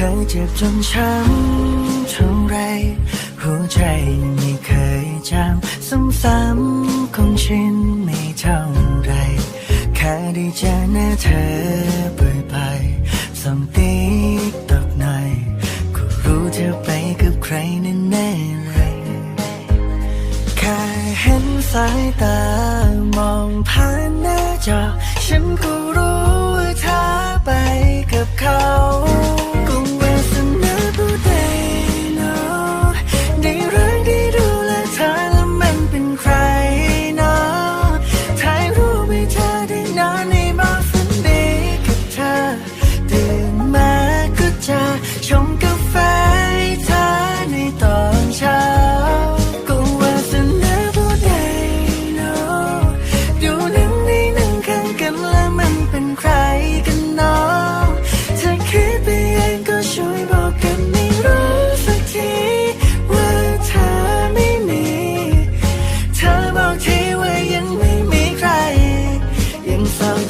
เจ็บจนช้ำเท่าไร หัวใจไม่เคยจำซ้ำๆคงชินไม่เท่าไร แค่ได้เจอหน้าเธอบ่อยๆส่งติ๊กตอกหน่อยก็รู้เธอไปกับใครแน่ๆเลย แค่เห็นสายตามองผ่านหน้าจอ ฉันก็รู้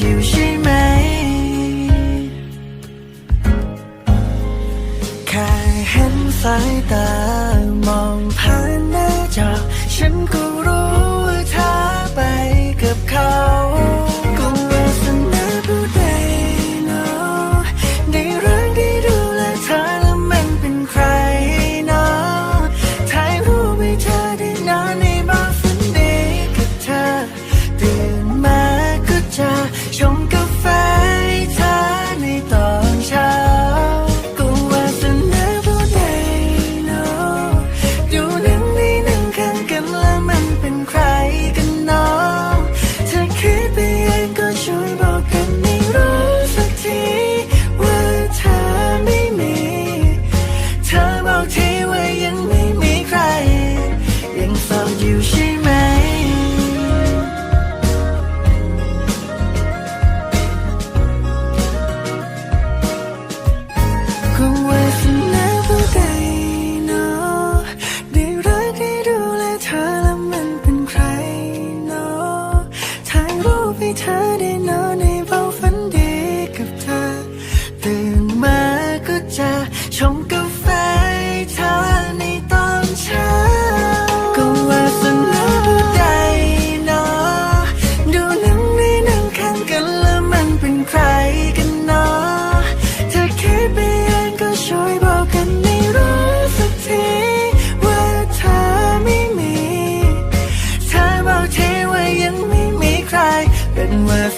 อยู่ใช่ไหม แค่เห็นสายตามองผ่านหน้าจอฉันก็ ก็จะ เธอได้นอนในเบาฝันดีกับเธอ ตื่นมาก็จะชงกาแฟเธอในตอนเช้า ก็ว่าสนาผู้ใดเนาะดูหนังในหนังข้างกันแล้วมันเป็นใครกันเนาะถ้าคิดไปเองก็ช่วยบอกกันไม่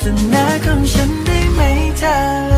สนาของฉันได้ไหมเธอ